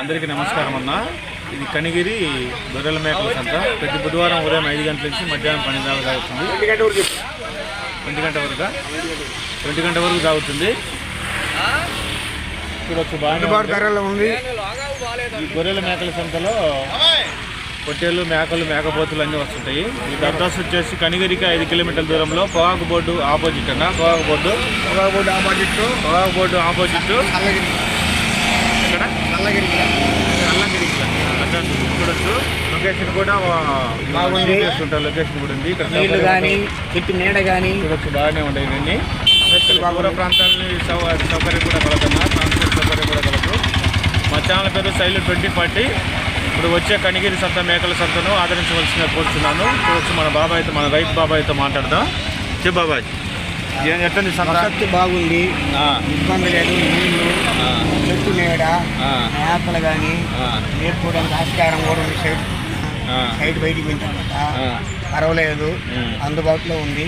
అందరికీ నమస్కారం అన్న. ఇది కనిగిరి గొర్రెల మేకల సంత. ప్రతి బుధవారం ఉదయం ఐదు గంటల నుంచి మధ్యాహ్నం పన్నెండు దాకా సాగుతుంది ఒంటి గంట వరకు ఒంటి గంట వరకు? సాగుతుంది చూడొచ్చు బాగా ధరలో ఉంది. ఈ గొర్రెల మేకల సంతలో పొట్టేళ్ళు మేకలు మేకపోతులు అన్నీ వస్తుంటాయి. ఈ అడ్రస్ వచ్చేసి కనిగిరికి ఐదు కిలోమీటర్ల దూరంలో పొగాకు బోర్డు ఆపోజిట్ అన్న. పొగాకు బోర్డు ఒకటి ఆపోజిట్. పొగాకు బోర్డు ఆపోజిట్. చూడొచ్చు. లొకేషన్ కూడా బాగుంది. లొకేషన్ కూడా ఉంది. ఇక్కడ నీళ్ళు కానీ చెట్టు నీడ కానీ చూడొచ్చు బాగానే ఉంటాయి ఇవన్నీ. దూర ప్రాంతాలని సౌ- సౌకర్యం కూడా కలదమ్మా ట్రాన్స్పోర్ట్ సౌకర్యం కూడా కలదు మా ఛానల్ పేరు శైలు ట్వంటీ ఫార్టీ. ఇప్పుడు వచ్చే కనిగిరి సంత మేకల సంతను ఆదరించవలసిన కోరుతున్నాను చూడొచ్చు మన బాబాయ్తో మన రైతు బాబాయ్తో మాట్లాడదాం. చెప్పు బాబాయ్. సంత? వసతి బాగుంది. ఇబ్బంది లేదు నీళ్ళు ఆ, చెట్టు నీడ ఆ, మేతలు కానీ నేర్పుకోవడానికి ఆస్కారం కూడా ఉంది. సైడ్ సైడ్ బయటికి పెంచుకుంట ఆ, పర్వాలేదు. అందుబాటులో ఉంది.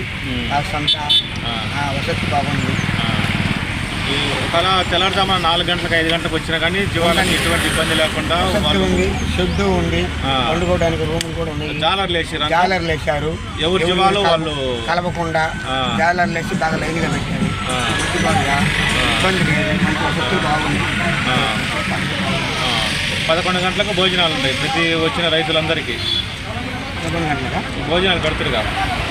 కాస్తంత వసతి బాగుంది. ఒకవేళ తెల్లారుజామున నాలుగు గంటలకు ఐదు గంటలకు వచ్చినా కానీ జీవాలకి ఎటువంటి ఇబ్బంది లేకుండా ఉంది షెడ్ ఉంది. వండుకోవడానికి రూములు కూడా ఉన్నాయి. జాలర్లు వేసిరా? జాలర్లు వేశారు. ఎవరి జీవాలు వాళ్ళు? కలపకుండా. జాలర్లు వేసి బాగా లైన్గా పెట్టారు. ఇబ్బంది లేదు. మంచి బాగుంది. పదకొండు గంటలకు భోజనాలు ఉంటాయి ప్రతి వచ్చిన రైతులందరికీ. భోజనాలు పెడతారుగా. ఆ,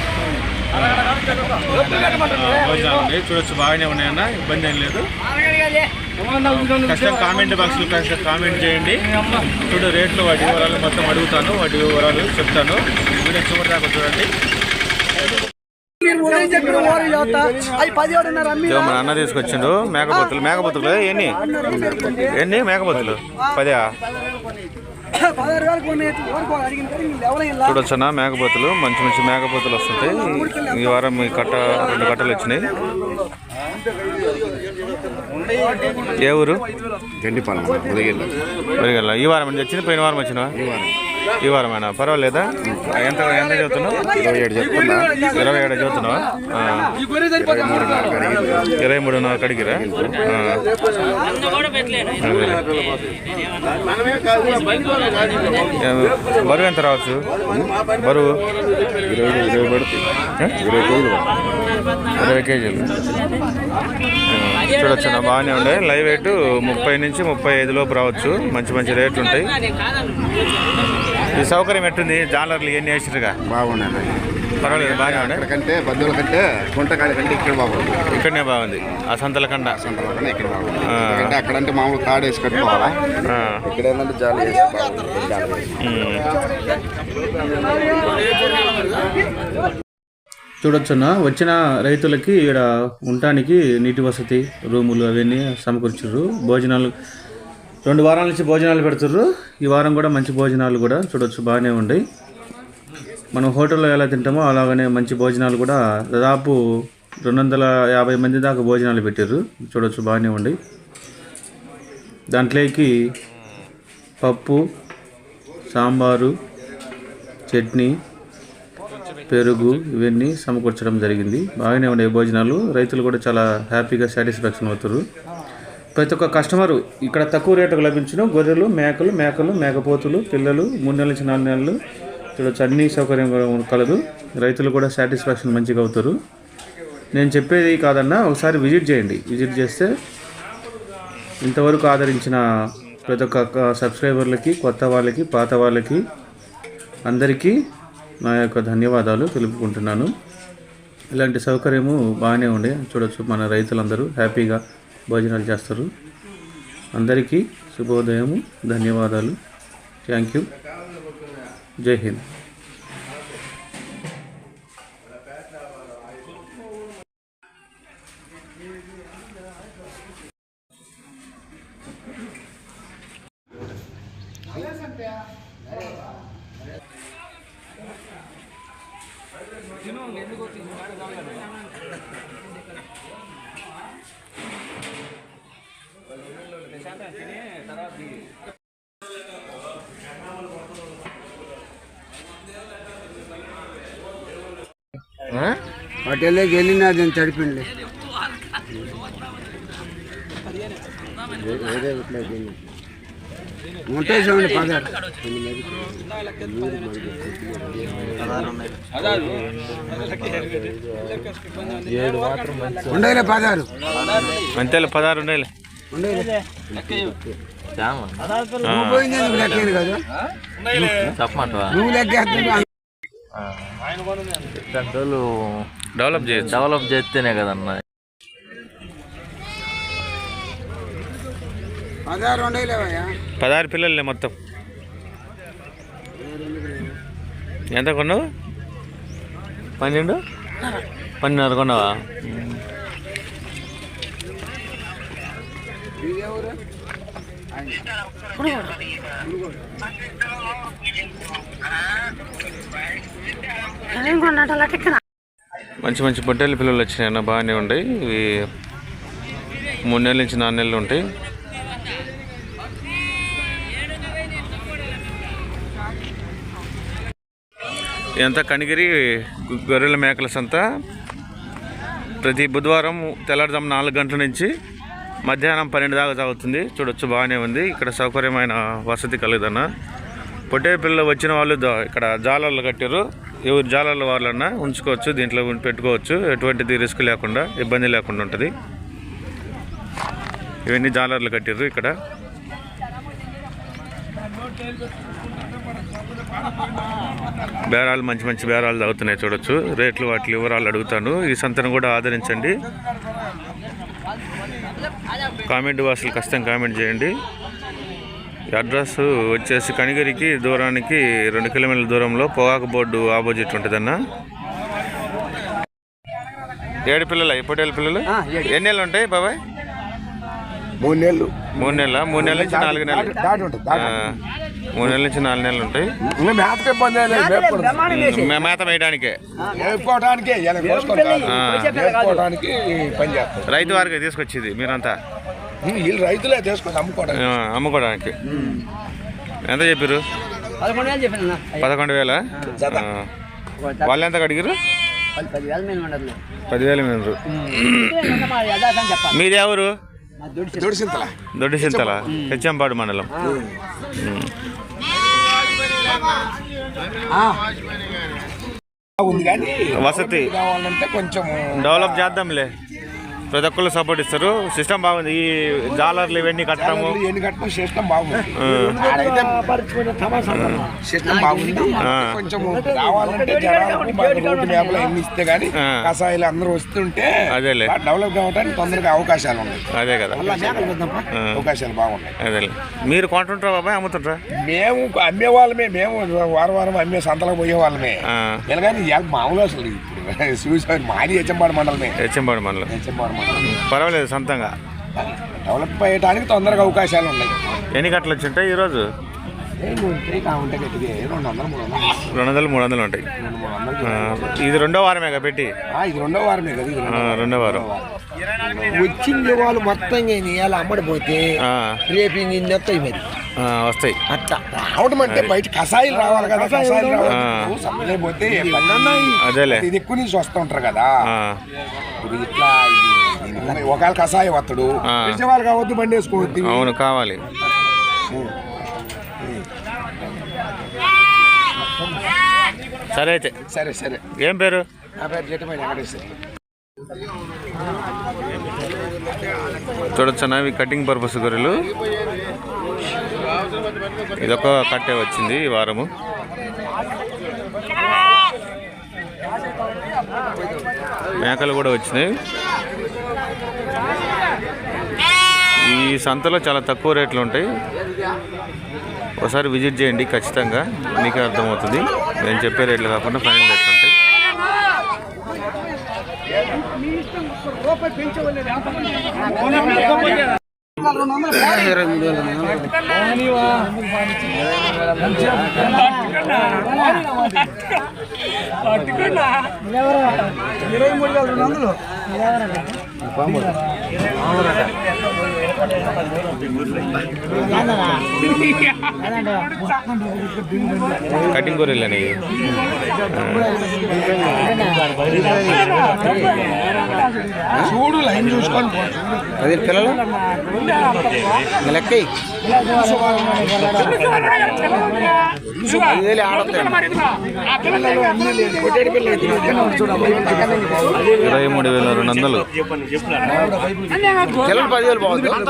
భోజనాలు చూడొచ్చు బాగానే ఉన్నాయన్న ఇబ్బంది ఏం లేదు. కష్టం కామెంట్ బాక్స్లో కష్టం కామెంట్ చేయండి. చూడు రేట్లు వాటి వివరాలు మొత్తం అడుగుతాను వాటి వివరాలు చెప్తాను. వీడియో చివరి దాకా చూడండి. మన అన్న తీసుకొచ్చిండు. మేకపోతులు మేకపోతులు ఎన్ని? ఎన్ని? మేకపోతులు పదా చూడొచ్చు మేకపోతులు మంచి మంచి మేకపోతులు వస్తుంటాయి. ఈ వారం ఈ కట్ట రెండు కట్టలు వచ్చినాయి. ఏ ఊరు? గండిపాలెం ఉదగిరిలో పెరిగల్ల ఈ వారం వచ్చింది? పోయిన వారం వచ్చినా ఈ వారమేనా పర్వాలేదా? ఎంత ఎంత చదువుతున్నావు? ఇరవై ఏడు చెప్తున్నా ఇరవై ఏడు చదువుతున్నావా. ఇరవై మూడున్నర కడిగిరా? బరువు ఎంత రావచ్చు? బరువు? ఇరవై ఇరవై పడుతుంది? ఇరవై కేజీలు. ఇరవై కేజీలు. చూడొచ్చు బాగానే ఉండే. లైవ్ వెయిట్ ముప్పై నుంచి ముప్పై ఐదు లోపు రావచ్చు. మంచి మంచి రేట్లు ఉంటాయి. ఈ సౌకర్యం ఎట్టుంది? జాలర్లు ఎన్ని వేసిరుగా బాగున్నాయి. పర్వాలేదు బాగానే ఉండే ఎక్కడికంటే బంధువుల కంటే గుంటకాడి కంటే ఇక్కడ బాగుంది. ఇక్కడనే బాగుంది. ఆ సంతల కండ. సెంటర్లో కన్నా ఇక్కడ బాగుంది. ఎందుకంటే అక్కడంటే మామూలు తాడేసి కట్టుకోవాలా? ఆ. ఇక్కడ ఏంటంటే జాలి వేసి బాగుంది. జాలి వేసి. ఉమ్. చూడొచ్చున్న వచ్చిన రైతులకి ఇక్కడ ఉండటానికి నీటి వసతి రూములు అవన్నీ సమకూర్చారు భోజనాలు రెండు వారాల నుంచి భోజనాలు పెడుతుర్రు. ఈ వారం కూడా మంచి భోజనాలు కూడా చూడొచ్చు బాగానే ఉన్నాయి మనం హోటల్లో ఎలా తింటామో అలాగనే మంచి భోజనాలు కూడా దాదాపు రెండు వందల యాభై మంది దాకా భోజనాలు పెట్టారు చూడొచ్చు బాగానే ఉండి. దాంట్లోకి పప్పు సాంబారు చట్నీ పెరుగు ఇవన్నీ సమకూర్చడం జరిగింది. బాగానే ఉండే భోజనాలు. రైతులు కూడా చాలా హ్యాపీగా సాటిస్ఫాక్షన్ అవుతారు ప్రతి ఒక్క కస్టమరు ఇక్కడ తక్కువ రేటుకు లభించిన. గొర్రెలు మేకలు మేకలు మేకపోతులు పిల్లలు మూడు నెలల నుంచి నాలుగు నెలలు. చూడొచ్చు అన్ని సౌకర్యం కలదు. రైతులు కూడా సాటిస్ఫాక్షన్ మంచిగా అవుతారు. నేను చెప్పేది కాదన్నా ఒకసారి విజిట్ చేయండి. విజిట్ చేస్తే ఇంతవరకు ఆదరించిన ప్రతి ఒక్క సబ్స్క్రైబర్లకి కొత్త వాళ్ళకి పాత వాళ్ళకి అందరికీ నా యొక్క ధన్యవాదాలు తెలుపుకుంటున్నాను. ఇలాంటి సౌకర్యము బాగానే ఉండే. చూడొచ్చు మన రైతులందరూ హ్యాపీగా భోజనాలు చేస్తారు. అందరికీ శుభోదయము ధన్యవాదాలు. థ్యాంక్ యూ జై హింద్. వెళ్ళినా నేను తడిపిండి. ఉంటాయి చూడండి పదారు ఉండేలే పదారు అంతేలే పదహారు ఉండేలే. ఉండేలే. నువ్వు పోయింది లెక్కేది కదా? చెప్పమంటావా నువ్వు లెక్కేస్తున్నావు. పెద్దలు డెవలప్ చేయొచ్చు. డెవలప్ చేస్తేనే కదన్నా. పదహారు పిల్లలే మొత్తం. ఎంత కొన్నావు? పన్నెండు? పన్నెండున్నర కొన్నావా? మంచి మంచి పొట్టేళ్ళ పిల్లలు వచ్చినాయన్న బాగానే ఉంటాయి ఇవి మూడు నెలల నుంచి నాలుగు నెలలు ఉంటాయి. ఇదంతా కనిగిరి గొర్రెల మేకల సంత. ప్రతి బుధవారం తెల్లారుజాము నాలుగు గంటల నుంచి మధ్యాహ్నం పన్నెండు దాకా సాగుతుంది చూడొచ్చు బాగానే ఉంది. ఇక్కడ సౌకర్యమైన వసతి కలదన్న పొట్టే పిల్లలు వచ్చిన వాళ్ళు ఇక్కడ జాలర్లు కట్టారు ఎవరు జాలర్ల వాళ్ళన్నా ఉంచుకోవచ్చు దీంట్లో పెట్టుకోవచ్చు. ఎటువంటిది రిస్క్ లేకుండా ఇబ్బంది లేకుండా ఉంటుంది. ఇవన్నీ జాలర్లు కట్టారు ఇక్కడ. బేరాలు మంచి మంచి బేరాలు తాగుతున్నాయి చూడొచ్చు. రేట్లు వాటి వివరాలు అడుగుతాను. ఈ సంతను కూడా ఆదరించండి. కామెంట్ బాక్స్లో ఖచ్చితంగా కామెంట్ చేయండి. అడ్రస్ వచ్చేసి కనిగిరికి దూరానికి రెండు కిలోమీటర్ల దూరంలో పొగాకు బోర్డు ఆపోజిట్ ఉంటుందన్న. ఏడు పిల్లలు? పొట్టేళ్ళ పిల్లలు? ఎన్ని నెలలు ఉంటాయి బాబాయ్? మూడు నెలలు. మూడు నెలల? మూడు నెలల నుంచి నాలుగు నెలలు. మూడు నెలల నుంచి నాలుగు నెలలు ఉంటాయి. మేతకే ఇబ్బంది మేత వేయడానికే. రైతు వారికి తీసుకొచ్చేది మీరంతా. వీళ్ళు రైతులే తీసుకొని అమ్ముకోవడానికి. అమ్ముకోవడానికి. ఎంత చెప్పారు పదకొండు వేలు వాళ్ళు ఎంత అడిగారు పదివేల మీద మీది ఎవరు? దొడిసింతలా దొడ్డి చింతల హెచ్చంపాడు మండలం. ఉంది కానీ వసతి. కొంచెం డెవలప్ చేద్దాంలే. ప్రతి ఒక్కళ్ళు సపోర్ట్ ఇస్తారు. సిస్టమ్ బాగుంది. ఈ జాలర్లు ఇవన్నీ కట్టడము. ఎన్ని కట్టడం సిస్టమ్ బాగుంది. ఆడైతే సిస్టమ్ బాగుంది. కొంచెం మాకు రోడ్డు మేపలు ఎన్ని ఇస్తే గానీ ఆ. కషాయాలు అందరూ వస్తుంటే అదేలే. డెవలప్ కావడానికి తొందరగా అవకాశాలు ఉన్నాయి. అదే కదా. అవకాశాలు బాగున్నాయి. అదేలే. మీరు కొంటుంటారా బాబాయ్? అమ్ముతుంటారా? మేము అమ్మే వాళ్ళమే మేము వారం వారం అమ్మే సంతలకు పోయే వాళ్ళమే ఇవాళ మామూలు అసలు ఇప్పుడు చూసారు మాది హెచ్చంపాడు మండలమే. హెచ్చంపాడు మండలం. హెచ్చంపాడు మండలం. పర్వాలేదు సొంతంగా. డెవలప్ అయ్యడానికి తొందరగా అవకాశాలు ఉన్నాయి. ఎన్ని గంటలు వచ్చింటాయి ఈరోజు? రెండు వందలు మూడు వందలు ఉంటాయి. ఇది రెండో వారమే కదా పెట్టి? ఇది రెండో వారమే కదా రెండో వారం. వచ్చింది వాళ్ళు మొత్తం ఇవాళ అమ్మడిపోతే రేపు మరి. ఆ, వస్తాయి. అట్లా రావడం అంటే బయట కషాయిలు రావాలి కదా కషాయిలు రావాలి. సప్లై పోతే అదేలే. ఇది ఎక్కువ నుంచి వస్తూ ఉంటారు కదా. ఇప్పుడు ఇట్లా ఒకవేళ కషాయం వస్తాడు వాళ్ళు కావద్దు బండి వేసుకోవద్దు. అవును కావాలి. సరే అయితే. సరే సరే. ఏం పేరు? నా పేరు జటమైన వెంకటేశ్వర. చూడొచ్చా ఇవి కటింగ్ పర్పస్ గొర్రెలు? ఇదొక కట్టే వచ్చింది ఈ వారము. మేకలు కూడా వచ్చినాయి. ఈ సంతలో చాలా తక్కువ రేట్లు ఉంటాయి. ఒకసారి విజిట్ చేయండి ఖచ్చితంగా. మీకే అర్థమవుతుంది. నేను చెప్పే రేట్లు కాకుండా ఫైనల్ రేట్లు ఉంటాయి. ఇరవై మూడు వేల రెండు వందలు. కటింగ్ గొర్రెలని చూడు లైన్ చూసుకొని పో. అది పిల్లలు లెక్క ఇరవై మూడు వేల రెండు వందలు. పిల్లలు పదివేలు బాగుంది ఉన్నాయి?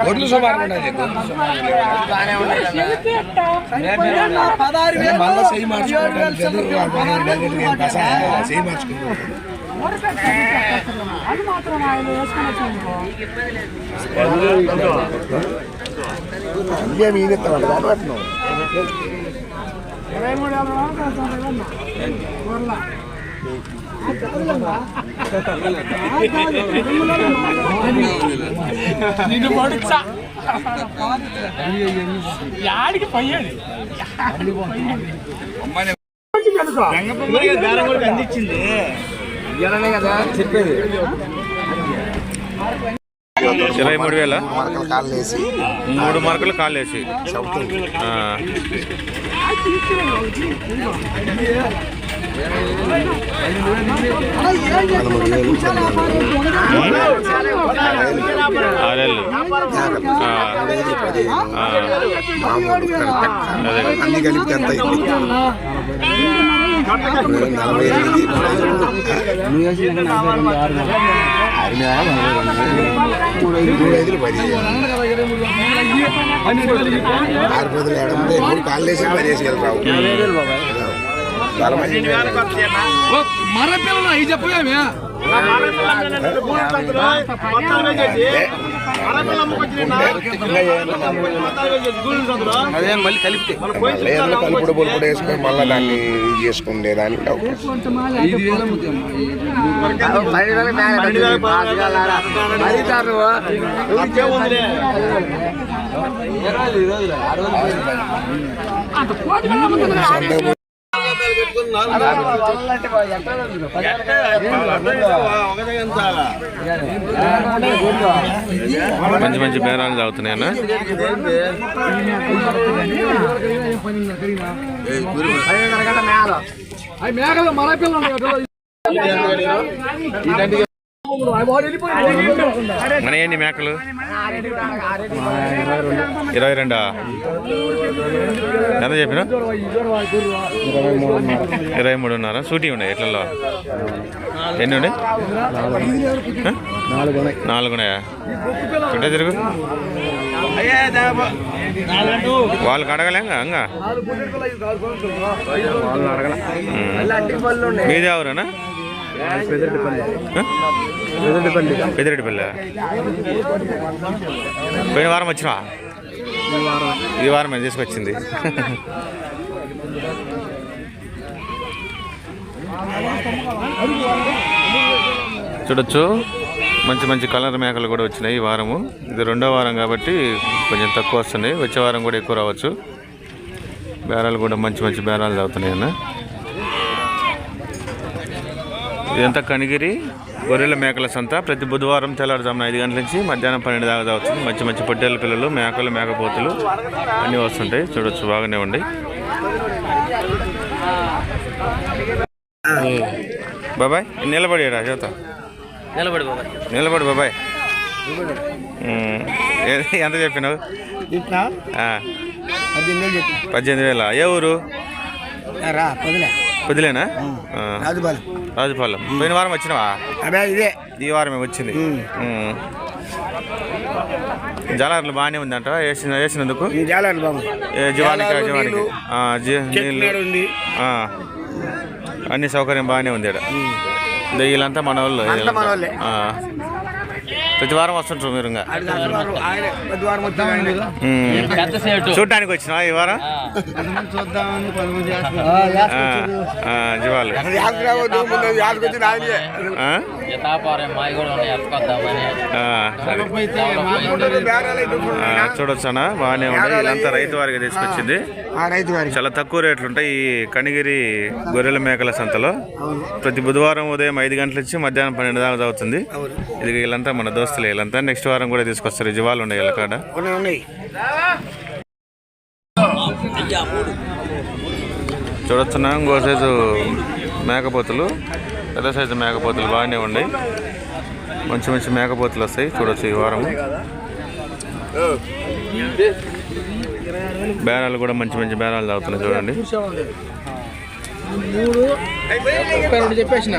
గొడ్లు పదహారు అదే మళ్ళా మాత్రం ఆయన వేసుకొని వచ్చింది ఇంకేం ఈయన ఎత్తాడు, వాడు పట్టినావు. ఇరవై మూడు. నిన్ను పడుచా యాడికి పోయాడు ఇరవై మూడు వేల? మరకలు కాళ్ళు వేసి మూడు మార్కులు కాళ్ళు వేసి ఆ. పదమూడు వేలు ఆరేళ్ళు ఆ. ఆ. అదే. అన్ని కలిపితే ఎంత అయింది నలభై ఎనిమిది మూడు ఐదులు పది ఆరు పదులు ఏడంటే మూడు కాళ్ళు వేసి పది వేసి మర పిల్లలు అదే మళ్ళీ కలిపితే. కలుపుడు బొలుపుడు వేసుకొని మళ్ళీ దాన్ని ఇది చేసుకునే దానికి మంచి మంచి బేరాలు తాగుతున్నాయన్నా? మేకలు మర పిల్లలు మన ఏంటి మేకలు? ఇరవై రెండా. ఎంత చెప్పిన ఇరవై మూడున్నర. సూటి ఉన్నాయి ఎట్లలో ఎన్ని ఉన్నాయి? నాలుగు. ఉన్నాయా చుట్టే తిరుగు. వాళ్ళకి అడగలేంగా అంగా? మీదే ఎవరన్నా పెదిరెడ్డిపల్లి. పోయిన వారం వచ్చినా ఈ వారం నేను తీసుకొచ్చింది. చూడొచ్చు. మంచి మంచి కలర్ మేకలు కూడా వచ్చినాయి ఈ వారము. ఇది రెండో వారం కాబట్టి కొంచెం తక్కువ వస్తున్నాయి. వచ్చే వారం కూడా ఎక్కువ రావచ్చు. బేరాలు కూడా మంచి మంచి బేరాలు చదువుతున్నాయి అన్న. ఇదంతా కనిగిరి గొర్రెల మేకల సంత. ప్రతి బుధవారం తెల్లవారుజామున ఐదు గంటల నుంచి మధ్యాహ్నం పన్నెండు దాకా తాగుతుంది మంచి మంచి పొట్టేళ్ళ పిల్లలు మేకలు మేకపోతులు అన్నీ వస్తుంటాయి. చూడొచ్చు బాగానే ఉండి బాబాయ్ నిలబడి రా చేత నిలబడి బాబాయ్. నిలబడి. బాబాయ్ ఎంత చెప్పినావు? ఆ, పద్దెనిమిది వేల ఏ ఊరు? రా పదిలే. పొద్దులేనా రాజుపాలెం రాజుపాలెం. పోయిన వారం వచ్చినావా? అదే ఇదే. ఈ వారమే వచ్చింది. జలార్లు బాగానే ఉందంట వేసిన వేసినందుకు? జీవానికి జీవానికి. అన్ని సౌకర్యం బాగానే ఉంది ఇదో వీళ్ళంతా మన వాళ్ళు. ప్రతి వారం వస్తుంటారు మీరు ఇంకా. చూడటానికి వచ్చినా ఈ వారం? జీవాలు. యాదకి రావద్దు ముందు యాదకి వచ్చి నాయనే ఆ? తాపారం మావి కూడా ఉన్నాయి ఎత్తుకొద్దామని ఆ, అది ఆ, చూడొచ్చు అన్న బాగానే ఉంది. ఇదంతా రైతు వారికి తీసుకొచ్చింది. చాలా తక్కువ రేట్లు ఉంటాయి ఈ కనిగిరి గొర్రెల మేకల సంతలో. ప్రతి బుధవారం ఉదయం ఐదు గంటల నుంచి మధ్యాహ్నం పన్నెండు దాకా అవుతుంది ఇది వీళ్ళంతా మన దోస్తులే వీళ్ళంతా నెక్స్ట్ వారం కూడా తీసుకొస్తారు. జీవాలు ఉన్నాయి వీళ్ళ కాడ. చూడొచ్చున్నా ఇంకో సైజు మేకపోతులు. పెద్ద సైజు మేకపోతులు బాగానే ఉన్నాయి. మంచి మంచి మేకపోతులు వస్తాయి. చూడొచ్చు ఈ వారం బేరాలు కూడా మంచి మంచి బేరాలు తాగుతున్నాయి చూడండి. చెప్పేసిన.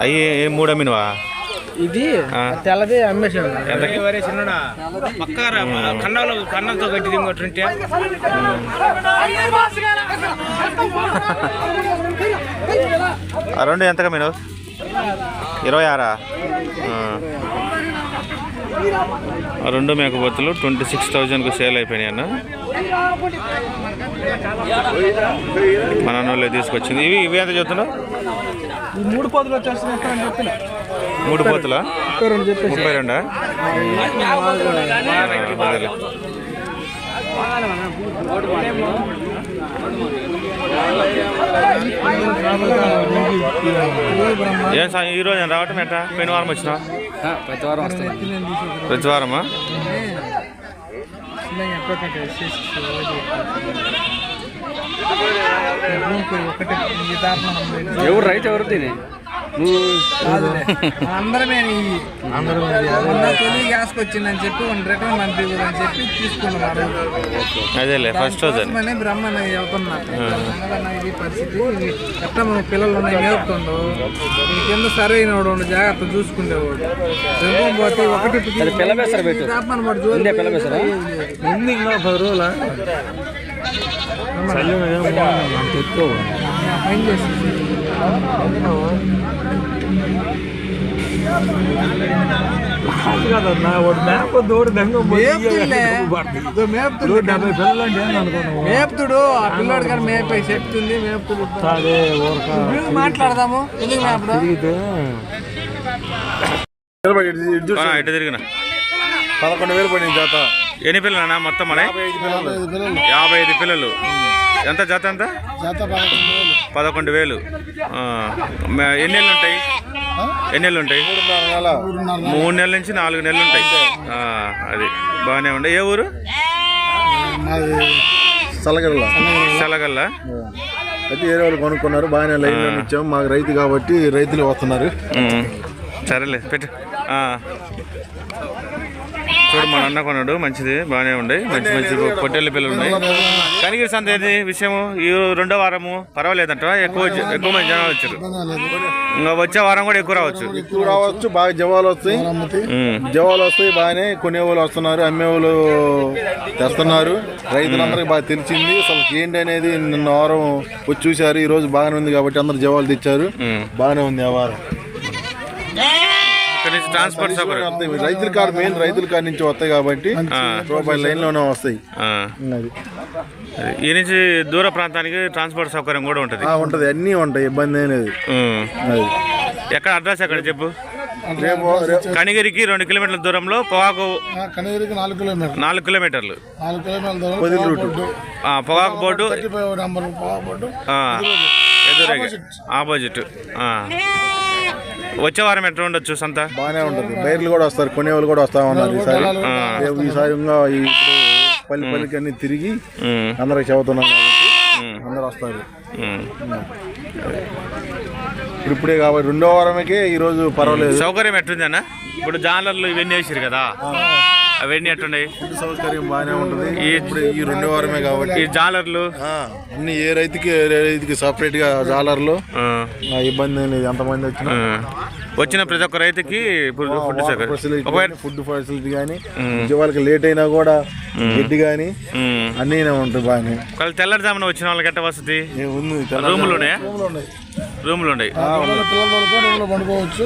అయ్యి ఏ మూడు అమ్మినవా? ఇది. తెల్లది అమ్మేసాను ఎంతకి? కన్నాలు కన్నంతో గట్టి ఇంకోటి రెండు ఎంతగా మీరు ఇరవై ఆరా? రెండు మేకపోతులు ట్వంటీ సిక్స్ థౌజండ్కి సేల్ అయిపోయినాయి అన్న. మన వాళ్ళే తీసుకొచ్చింది. ఇవి ఇవి ఎంత చెప్తున్నావు? మూడు పదులు వచ్చేస్తున్నాయి మూడు పోతుల? ముప్పై రెండు అదేలే. ఏం సా- ఈ రోజు రావటం ఎట్టా పోయిన వారం వచ్చినా? ప్రతి వారం వస్తాయి ప్రతి వారమా? ఎవరు రైతు ఎవరు తిని నువ్వు అందరమే అందరూ తొలి గ్యాస్కి వచ్చిందని చెప్పి వన్ రిటర్న్ చెప్పి తీసుకున్నాం అదేలే ఫస్ట్ రోజు పరిస్థితి ఎట్లా మన పిల్లలు ఉన్నాయి నేర్పుతుండో కింద సరైన వాడు జాగ్రత్త చూసుకునేవాడు రింపం పోతే ఒకటి పిల్లబేసర పెట్టు. పిల్లబేసరా ముందు ఇంకా పది రోజుల? మేపుతుడు. ఆ పిల్లోడు గారు మేపై చెప్తుంది మేపుతుడు. మాట్లాడదాము? ఎందుకు మేపడు? ఆ, ఇటు తిరిగిన. పదకొండు వేలు పడింది జాత ఎన్ని పిల్లలు మొత్తం మన యాభై ఐదు పిల్లలు. ఎంత జత ఎంత? పదకొండు వేలు. ఎన్ని నెలలు ఉంటాయి? ఎన్ని నెలలు ఉంటాయి? మూడు నెలల నుంచి నాలుగు నెలలు ఉంటాయి. ఆ, అది బాగానే ఉండే. ఏ ఊరు? చల్లగల్ల చల్లగల్ల అయితే వేరే వాళ్ళు కొనుక్కున్నారు బాగానే లైన్లో ఇచ్చాం మాకు రైతు కాబట్టి రైతులు వస్తున్నారు. సరేలే పెట్టు. ఆ. చూడు మన అన్న కొన్నాడు. మంచిది బాగానే ఉండే మంచి మంచి పొట్టేళ్ళ పిల్లలు ఉన్నాయి. కనిగిరి సంత ఏది విషయము? ఈ రెండో వారము పర్వాలేదంట. ఎక్కువ ఎక్కువ మంది జనాలు వచ్చారు. ఇంకా వచ్చే వారం కూడా ఎక్కువ రావచ్చు. ఎక్కువ రావచ్చు బాగా జవాలు వస్తాయి. జవాలు వస్తాయి బాగానే కొనే వాళ్ళు వస్తున్నారు అమ్మే వాళ్ళు తెస్తున్నారు. రైతులందరికీ బాగా తెలిసింది. అసలు ఏంటి అనేది నిన్న వారం వచ్చి చూశారు. ఈ రోజు బాగానే ఉంది కాబట్టి అందరు జవాలు తెచ్చారు. బాగానే ఉంది ఆ వారం. నుంచి ట్రాన్స్పోర్ట్. రైతుల కాడ మెయిన్ రైతుల కాడ నుంచి వస్తాయి కాబట్టి రూపాయల లైన్లోనే వస్తాయి. ఆ. అది ఈ నుంచి దూర ప్రాంతానికి ట్రాన్స్పోర్ట్ సౌకర్యం కూడా ఉంటుంది. ఆ, ఉంటది. అన్నీ ఉంటాయి. ఇబ్బంది అనేది. అది ఎక్కడ అడ్రస్ ఎక్కడ చెప్పు? కనిగిరికి రెండు కిలోమీటర్ల దూరంలో పొగాకు కనగిరికి నాలుగు కిలోమీటర్ నాలుగు కిలోమీటర్లు. నాలుగు కిలోమీటర్ల దూరం పొదిలి రూటు. ఆ, పొగాకు బోర్డు. ఎదురుగా. ఆపోజిట్ ఆ. వచ్చే వారం ఎట్లా ఉండొచ్చు సంత? బాగానే ఉంటది. బైర్లు కూడా వస్తారు కొనేవాళ్ళు కూడా వస్తా ఉన్నారు ఈసారి ఈసారి పల్లి పల్లికి అన్ని తిరిగి అందరికి ఉమ్, అందరు వస్తారు. ఇప్పుడు ఇప్పుడే కాబట్టి రెండో ఈ రోజు పర్వాలేదు. సౌకర్యం ఎట్టుంది అన్న? ఇప్పుడు జాలర్లు ఇవన్నీ వేసిరు కదా. అవన్నీ ఎట్టున్నాయి ఫుడ్ సౌకర్యం బాగానే ఉంటుంది. ఇప్పుడు ఈ రెండో వారమే కాబట్టి ఈ జాలర్లు? అన్ని ఏ రైతుకి ఏ రైతుకి సపరేట్గా జాలర్లు. ఇబ్బంది లేదు. ఎంతమంది వచ్చినా. వచ్చిన ప్రతి ఒక్క రైతుకి ఫుడ్ ఫెసిలిటీ ఫుడ్ ఫెసిలిటీ కానీ వాళ్ళకి లేట్ అయినా కూడా గడ్డి కానీ. అన్నీ ఉంటాయి బాగానే. ఒకవేళ తెల్లవారుజామున వచ్చిన వాళ్ళకి ఎట్ట వసతి? ఏ ఉంది రూములు ఉన్నాయా. పిల్లల పండుకోవచ్చు.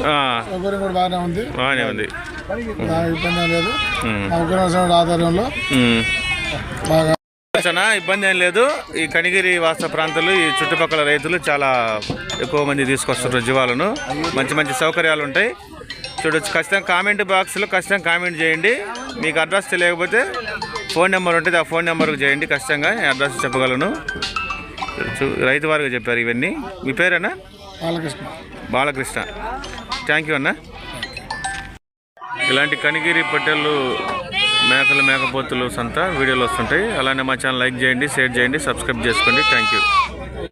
సౌకర్యం కూడా బాగానే ఉంది. బాగానే ఉంది. దానికి ఇబ్బంది ఏం లేదు. ఆధ్వర్యంలో. బాగా ఇబ్బంది ఏం ఈ కనిగిరి వాస ప్రాంతాలు ఈ చుట్టుపక్కల రైతులు చాలా ఎక్కువ మంది తీసుకొస్తున్నారు జీవాలను. మంచి మంచి సౌకర్యాలు ఉంటాయి. చూడొచ్చు. ఖచ్చితంగా కామెంట్ బాక్స్లో ఖచ్చితంగా కామెంట్ చేయండి. మీకు అడ్రస్ తెలియకపోతే ఫోన్ నెంబర్ ఉంటుంది. ఆ ఫోన్ నెంబర్కి చేయండి. ఖచ్చితంగా అడ్రస్ చెప్పగలను. రైతు వారిగా చెప్పారు ఇవన్నీ. మీ పేరేనా బాలకృష్ణ. బాలకృష్ణ. థ్యాంక్ యూ అన్న. ఇలాంటి కనిగిరి పొట్టెళ్ళు మేకలు మేకపోతులు సంత వీడియోలు వస్తుంటాయి. అలానే మా ఛానల్ లైక్ చేయండి షేర్ చేయండి సబ్స్క్రైబ్ చేసుకోండి. Thank you